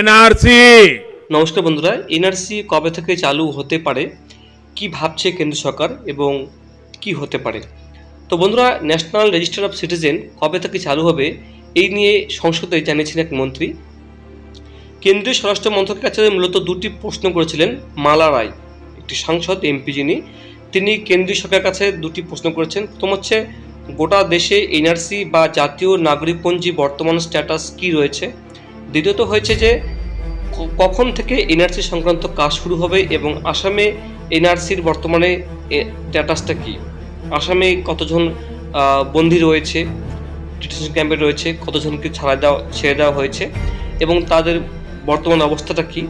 NRC. নমস্কার বন্ধুরা, NRC কবে থেকে চালু হতে পারে? কি ভাবছে কেন্দ্র সরকার এবং কি হতে পারে? তো বন্ধুরা, ন্যাশনাল রেজিস্টার অফ সিটিজেন কবে থেকে চালু হবে এই নিয়ে সংসদে জানিয়েছেন এক মন্ত্রী। কেন্দ্রীয় স্বরাষ্ট্র মন্ত্রকের কাছে মূলত দুটি প্রশ্ন করেছিলেন মালা রায়। একটি সাংসদ, এমপি যিনি, তিনি কেন্দ্রীয় সরকারের কাছে দুটি প্রশ্ন করেছেন। প্রথম হচ্ছে, গোটা দেশে এনআরসি বা জাতীয় নাগরিকপঞ্জি বর্তমান স্ট্যাটাস কি রয়েছে? দ্বিতীয়ত হয়েছে যে কখন থেকে এনআরসি সংক্রান্ত কাজ শুরু হবে এবং আসামে এনআরসির বর্তমানে স্ট্যাটাসটা কি? আসামে কতজন বন্দী রয়েছে, ডিটেনশন ক্যাম্পে রয়েছে, কতজনকে ছাড়া দেওয়া, ছেড়ে দেওয়া হয়েছে এবং তাদের বর্তমান অবস্থাটা কি?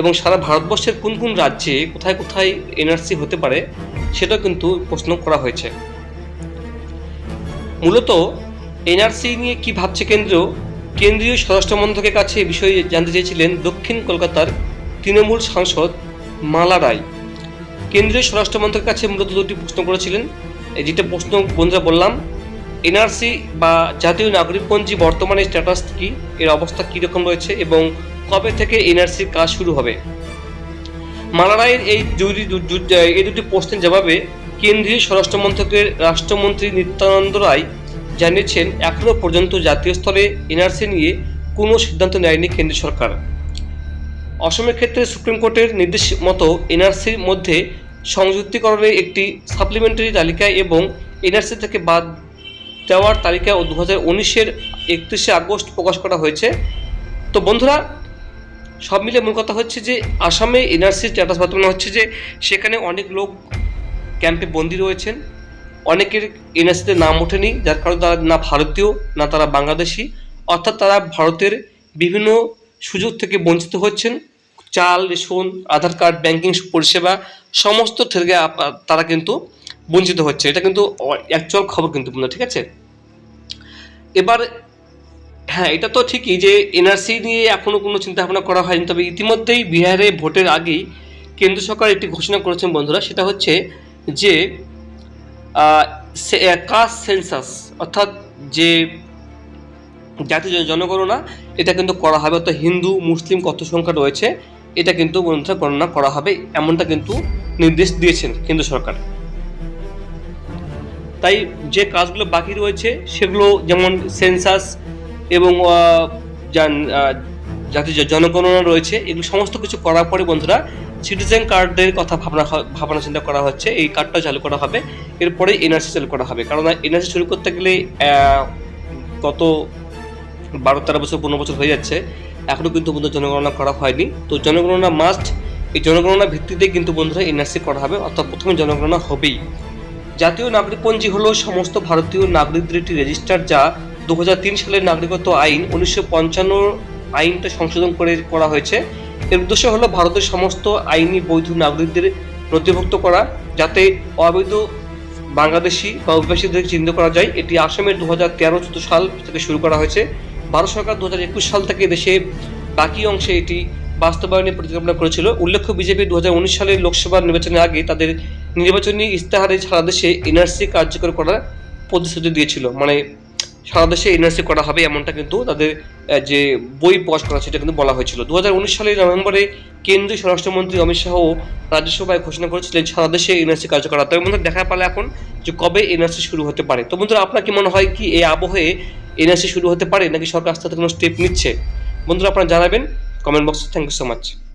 এবং সারা ভারতবর্ষের কোন কোন রাজ্যে কোথায় কোথায় এনআরসি হতে পারে সেটা কিন্তু প্রশ্ন করা হয়েছে। মূলত এনআরসি নিয়ে কি ভাবছে কেন্দ্র? কেন্দ্রীয় স্বরাষ্ট্রমন্ত্রকের কাছে বিষয়ে জানতে চেয়েছিলেন দক্ষিণ কলকাতার তৃণমূল সাংসদ মালা রায়। কেন্দ্রীয় স্বরাষ্ট্র মন্ত্রকের কাছে মূলত দুটি প্রশ্ন করেছিলেন। যেটা প্রশ্ন বন্ধুরা বললাম, এনআরসি বা জাতীয় নাগরিকপঞ্জি বর্তমানে স্ট্যাটাস কি, এর অবস্থা কীরকম রয়েছে এবং কবে থেকে এনআরসির কাজ শুরু হবে? মালা রায়ের এই দুটি এই দুটি প্রশ্নের জবাবে কেন্দ্রীয় স্বরাষ্ট্রমন্ত্রকের রাষ্ট্রমন্ত্রী নিত্যানন্দ রায় জানিয়েছেন এখনও পর্যন্ত জাতীয় স্তরে এনআরসি নিয়ে কোনো সিদ্ধান্ত নেয়নি কেন্দ্র সরকার। অসমের ক্ষেত্রে সুপ্রিম কোর্টের নির্দেশ মতো এনআরসির মধ্যে সংযুক্তিকরণের একটি সাপ্লিমেন্টারি তালিকা এবং এনআরসি থেকে বাদ দেওয়ার তালিকা দু হাজার উনিশের একত্রিশে আগস্ট প্রকাশ করা হয়েছে। তো বন্ধুরা, সব মিলে মূল কথা হচ্ছে যে, আসামে এনআরসির স্ট্যাটাস বর্তমানে হচ্ছে যে, সেখানে অনেক লোক ক্যাম্পে বন্দী রয়েছেন। অনেকের এনআরসিতে নাম ওঠেনি, যার কারণে তারা না ভারতীয়, না তারা বাংলাদেশি। অর্থাৎ তারা ভারতের বিভিন্ন সুযোগ থেকে বঞ্চিত হচ্ছেন। চাল, রেশন, আধার কার্ড, ব্যাংকিং পরিষেবা, সমস্ত থেকে তারা কিন্তু বঞ্চিত হচ্ছে। এটা কিন্তু অ্যাকচুয়াল খবর কিন্তু ঠিক আছে? এবার হ্যাঁ এটা তো ঠিকই যে এনআরসি নিয়ে এখনও কোনো চিন্তা ভাবনা করা হয়নি। তবে ইতিমধ্যেই বিহারে ভোটের আগেই কেন্দ্র সরকার একটি ঘোষণা করেছেন বন্ধুরা, সেটা হচ্ছে যে কাস্ট সেন্সাস অর্থাৎ যে জাতীয় জনগণনা এটা কিন্তু করা হবে, অর্থাৎ হিন্দু, মুসলিম কত সংখ্যা রয়েছে, এটা কিন্তু বন্ধুরা গণনা করা হবে, এমনটা কিন্তু নির্দেশ দিয়েছেন কেন্দ্র সরকার। তাই যে কাজগুলো বাকি রয়েছে, সেগুলো যেমন সেন্সাস এবং জাতীয় জনগণনা রয়েছে, এগুলো সমস্ত কিছু করার পরে বন্ধুরা সিটিজেন কার্ডের কথা ভাবনা ভাবনা চিন্তা করা হচ্ছে। এই কার্ডটা চালু করা হবে। এরপরে এনআরসি চালু করা হবে। কারণ এনআরসি শুরু করতে গেলে গত বারো তেরো বছর, পনেরো বছর হয়ে যাচ্ছে। এখনও কিন্তু বন্ধু জনগণনা করা হয়নি। তো জনগণনা মাস্ট এই জনগণনা ভিত্তিতে কিন্তু বন্ধুরা এনআরসি করা হবে। অর্থাৎ প্রথমে জনগণনা হবেই। জাতীয় নাগরিকপঞ্জি হলো সমস্ত ভারতীয় নাগরিকদের একটি রেজিস্টার যা দু হাজার তিন সালের নাগরিকত্ব আইন উনিশশো পঞ্চান্ন আইনটা সংশোধন করে করা হয়েছে। এর উদ্দেশ্য হলো ভারতের সমস্ত আইনি বৈধ নাগরিকদের নথিভুক্ত করা যাতে অবৈধ বাংলাদেশি বা অভিবাসীদের চিহ্নিত করা যায়। এটি আসামের দু হাজার তেরো সাল থেকে শুরু করা হয়েছে। ভারত সরকার দু হাজার একুশ সাল থেকে দেশে বাকি অংশে এটি বাস্তবায়নের পরিকল্পনা করেছিল। উল্লেখ্য, বিজেপি দু হাজার উনিশ সালের লোকসভা নির্বাচনের আগে তাদের নির্বাচনী ইস্তাহারে সারা দেশে এনআরসি কার্যকর করার প্রতিশ্রুতি দিয়েছিল। মানে সারা দেশে এনআরসি করা হবে এমনটা কিন্তু তাদের যে বই প্রকাশ করা সেটা কিন্তু বলা হয়েছিল। দু হাজার উনিশ সালের নভেম্বরে কেন্দ্রীয় স্বরাষ্ট্রমন্ত্রী অমিত শাহ রাজ্যসভায় ঘোষণা করেছিলেন, সারা দেশে এনআরসি কার্যকর তবে বন্ধুরা দেখা পালে এখন যে কবে এনআরসি শুরু হতে পারে। তো বন্ধুরা, আপনার কি মনে হয় কি এই আবহে এনআরসি শুরু হতে পারে, নাকি সরকার আস্তে কোনো স্টেপ নিচ্ছে? বন্ধুরা, আপনারা জানাবেন। কমেন্ট বক্সে থ্যাংক ইউ সো মাচ